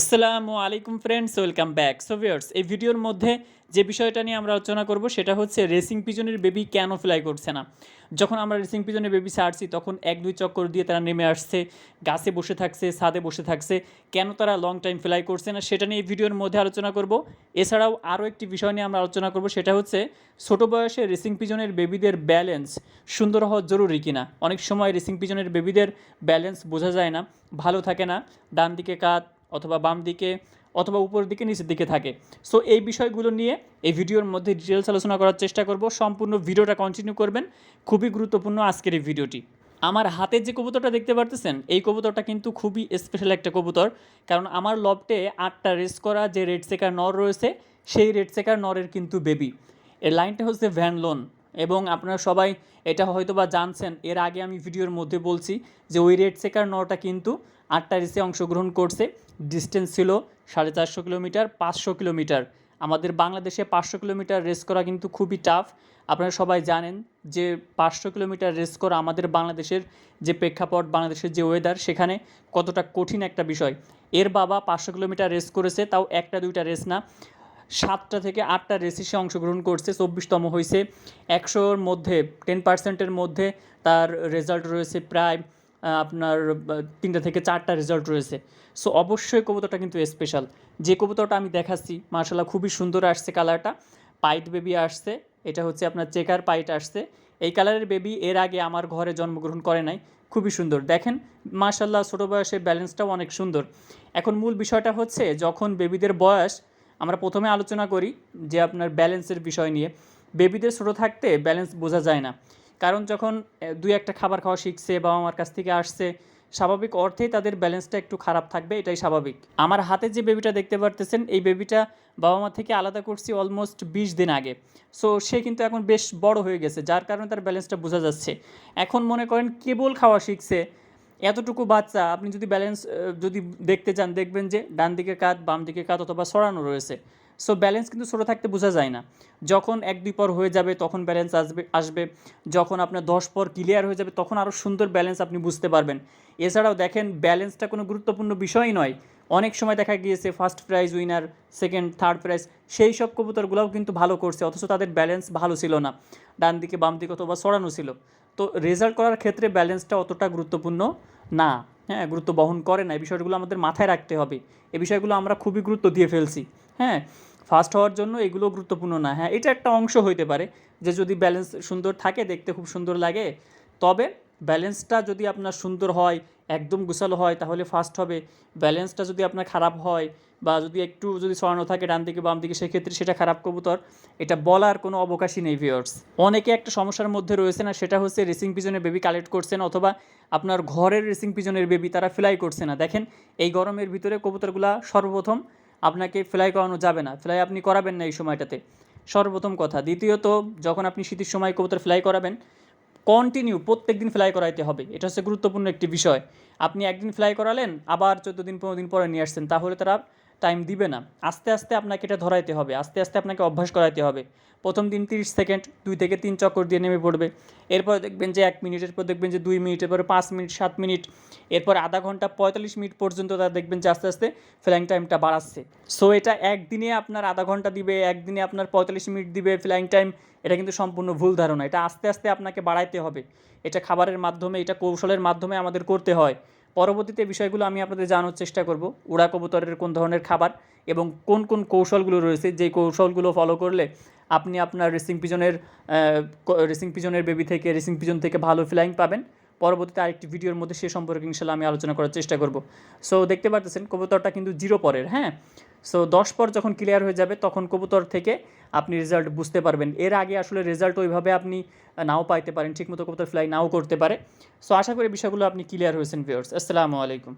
আসসালামু আলাইকুম friends welcome back so viewers এই ভিডিওর মধ্যে যে বিষয়টা নিয়ে আমরা আলোচনা করব, সেটা হচ্ছে রেসিং পিজনের বেবি কেন ফ্লাই করছে না? যখন আমরা রেসিং পিজনের বেবি ছাড়ছি, তখন এক, দুই চক্কর দিয়ে তারা নেমে আসছে, গাছে বসে থাকছে, ছাদে বসে থাকছে। কেন তারা লং টাইম ফ্লাই করছে না, সেটা নিয়ে এই ভিডিওর মধ্যে আলোচনা করব। এছাড়াও আরও একটি বিষয় নিয়ে আমরা আলোচনা করব, সেটা হচ্ছে ছোটো বয়সে রেসিং পিজনের বেবিদের ব্যালেন্স সুন্দর হওয়া জরুরি কিনা? অনেক সময় রেসিং পিজনের বেবিদের ব্যালেন্স বোঝা যায় না, ভালো থাকে না ডান দিকে কাত অথবা বাম দিকে অথবা উপরের দিকে নিচের দিকে থাকে। সো এই বিষয়গুলো নিয়ে এই ভিডিওর মধ্যে ডিটেলস আলোচনা করার চেষ্টা করব। সম্পূর্ণ ভিডিওটা কন্টিনিউ করবেন। খুবই গুরুত্বপূর্ণ আজকের এই ভিডিওটি। আমার হাতে যে কবুতরটা দেখতে পারতেছেন, এই কবুতরটা কিন্তু খুবই স্পেশাল একটা কবুতর। কারণ আমার লবটে আটটা রেস করা যে রেড সেকার নর রয়েছে, সেই রেড সেকার নরের কিন্তু বেবি এর লাইনটা হচ্ছে ভ্যান লোন এবং আপনারা সবাই এটা হয়তো বা জানছেন, এর আগে আমি ভিডিওর মধ্যে বলছি যে ওই রেড সেকার নটা কিন্তু আটটা রেসে অংশগ্রহণ করছে। ডিস্টেন্স ছিল সাড়ে চারশো কিলোমিটার, পাঁচশো কিলোমিটার। আমাদের বাংলাদেশে পাঁচশো কিলোমিটার রেস করা কিন্তু খুবই টাফ আপনারা সবাই জানেন যে পাঁচশো কিলোমিটার রেস করা আমাদের বাংলাদেশের যে প্রেক্ষাপট, বাংলাদেশের যে ওয়েদার সেখানে কতটা কঠিন একটা বিষয়। এর বাবা পাঁচশো কিলোমিটার রেস করেছে, তাও একটা দুইটা রেস না। সাতটা থেকে আটটা রেসিসে অংশগ্রহণ করছে, চব্বিশতম হয়েছে একশোর মধ্যে, টেন পার্সেন্টের মধ্যে তার রেজাল্ট রয়েছে প্রায় আপনার তিনটা থেকে চারটা রেজাল্ট রয়েছে। সো, অবশ্যই কবুতরটা কিন্তু স্পেশাল যে কবুতরটা আমি দেখাচ্ছি মার্শাল্লাহ খুবই সুন্দর আসছে কালারটা। পাইট বেবি আসছে, এটা হচ্ছে আপনার চেকার পাইট আসছে। এই কালারের বেবি এর আগে আমার ঘরে জন্মগ্রহণ করে নাই, খুবই সুন্দর। দেখেন মার্শাল্লাহ ছোটো বয়সে ব্যালেন্সটাও অনেক সুন্দর। এখন মূল বিষয়টা হচ্ছে, যখন বেবিদের বয়স আমরা প্রথমে আলোচনা করি যে আপনার ব্যালেন্সের বিষয় নিয়ে। বেবিদের ছোটো থাকতে ব্যালেন্স বোঝা যায় না। কারণ যখন দুই একটা খাবার খাওয়া শিখছে, বাবা মার কাছ থেকে আসছে, স্বাভাবিক অর্থেই তাদের ব্যালেন্সটা একটু খারাপ থাকবে, এটাই স্বাভাবিক। আমার হাতে যে বেবিটা দেখতে পারতেছেন, এই বেবিটা বাবা মা থেকে আলাদা করছি অলমোস্ট বিশ দিন আগে। সো, সে কিন্তু এখন বেশ বড় হয়ে গেছে, যার কারণে তার ব্যালেন্সটা বোঝা যাচ্ছে। এখন মনে করেন কেবল খাওয়া শিখছে এতটুকু বাচ্চা, আপনি যদি ব্যালেন্স যদি দেখতে চান, দেখবেন যে ডান দিকে কাত, বাম দিকে কাত অথবা সরানো রয়েছে। সো ব্যালেন্স কিন্তু ছোটো থাকতে বোঝা যায় না। যখন এক দুই পর হয়ে যাবে, তখন ব্যালেন্স আসবে আসবে। যখন আপনার দশ পর ক্লিয়ার হয়ে যাবে, তখন আরও সুন্দর ব্যালেন্স আপনি বুঝতে পারবেন। এছাড়াও দেখেন ব্যালেন্সটা কোনো গুরুত্বপূর্ণ বিষয়ই নয়। অনেক সময় দেখা গিয়েছে first prize winner second third prize সেই সব কবুতরগুলোও কিন্তু ভালো করছে, অথচ তাদের ব্যালেন্স ভালো ছিল না। ডান দিকে, বাম দিকে অথবা সরানো ছিল। তো রেজাল্ট করার ক্ষেত্রে ব্যালেন্সটা অতটা গুরুত্বপূর্ণ না। হ্যাঁ গুরুত্ব বহন করে না। এই বিষয়গুলো আমাদের মাথায় রাখতে হবে। এই বিষয়গুলো আমরা খুবই গুরুত্ব দিয়ে ফেলছি। হ্যাঁ ফার্স্ট হওয়ার জন্য এগুলো গুরুত্বপূর্ণ না। হ্যাঁ এটা একটা অংশ হইতে পারে যে যদি ব্যালেন্স সুন্দর থাকে, দেখতে খুব সুন্দর লাগে, তবে ব্যালেন্সটা যদি আপনার সুন্দর হয়, একদম গুছালো হয়, তাহলে ফার্স্ট হবে। ব্যালেন্সটা যদি আপনার খারাপ হয় বা যদি একটু যদি সরানো থাকে ডান দিকে, বাম দিকে, সেক্ষেত্রে সেটা খারাপ কবুতর। এটা বলার কোনো অবকাশই নেই ভিওর্স অনেকে একটা সমস্যার মধ্যে রয়েছে না সেটা হচ্ছে রেসিং পিজনের বেবি কালেক্ট করছেন অথবা আপনার ঘরের রেসিং পিজনের বেবি তারা ফ্লাই করছে না। দেখেন, এই গরমের ভিতরে কবুতরগুলা সর্বপ্রথম আপনাকে ফ্লাই করানো যাবে না। ফ্লাই আপনি করাবেন না এই সময়টাতে। সর্বপ্রথম কথা। দ্বিতীয়ত, যখন আপনি শীতের সময় কবুতর ফ্লাই করাবেন কন্টিনিউ প্রত্যেক দিন ফ্লাই করাইতে হবে। এটা হচ্ছে গুরুত্বপূর্ণ একটি বিষয়। আপনি একদিন ফ্লাই করালেন, আবার চোদ্দ দিন, পনেরো দিন পরে নিয়ে আসছেন। তাহলে তারা টাইম দিবে না। আস্তে আস্তে আপনাকে এটা ধরাইতে হবে, আস্তে আস্তে আপনাকে অভ্যাস করাইতে হবে। প্রথম দিন তিরিশ সেকেন্ড, দুই থেকে তিন চক্কর দিয়ে নেমে পড়বে। এরপর দেখবেন যে এক মিনিট এরপর দেখবেন যে দুই মিনিট এরপরে পাঁচ মিনিট, সাত মিনিট। এরপর আধা ঘণ্টা পঁয়তাল্লিশ মিনিট পর্যন্ত তারা দেখবেন যে আস্তে আস্তে ফ্লাইং টাইমটা বাড়াচ্ছে। সো এটা একদিনে আপনার আধা ঘণ্টা দিবে, একদিনে আপনার পঁয়তাল্লিশ মিনিট দিবে ফ্লাইং টাইম এটা কিন্তু সম্পূর্ণ ভুল ধারণা। এটা আস্তে আস্তে আপনাকে বাড়াইতে হবে। এটা খাবারের মাধ্যমে, এটা কৌশলের মাধ্যমে আমাদের করতে হয়। পরবর্তীতে বিষয়গুলো আমি আপনাদের জানার চেষ্টা করব। উড়া কবুতরের কোন ধরনের খাবার এবং কোন কোন কৌশলগুলো রয়েছে, যে কৌশলগুলো ফলো করলে আপনি আপনার রেসিং পিজনের রেসিং পিজনের বেবি থেকে রেসিং পিজন থেকে ভালো ফ্লাইং পাবেন। পরবর্তীতে আরেকটি ভিডিওর মধ্যে সে সম্পর্কে ইনশাল্লাহ আমি আলোচনা করার চেষ্টা করব। সো দেখতে পারতেছেন, কবুতরটা কিন্তু জিরো পরের হ্যাঁ? সো দশ পর যখন ক্লিয়ার হয়ে যাবে, তখন কবুতর থেকে আপনি রেজাল্ট বুঝতে পারবেন। এর আগে আসলে রেজাল্ট ওইভাবে আপনি নাও পাইতে পারেন, ঠিকমতো কবুতর ফ্লাই নাও করতে পারে। সো আশা করি বিষয়গুলো আপনি ক্লিয়ার হয়েছেন ভিওর্স আসসালামু আলাইকুম।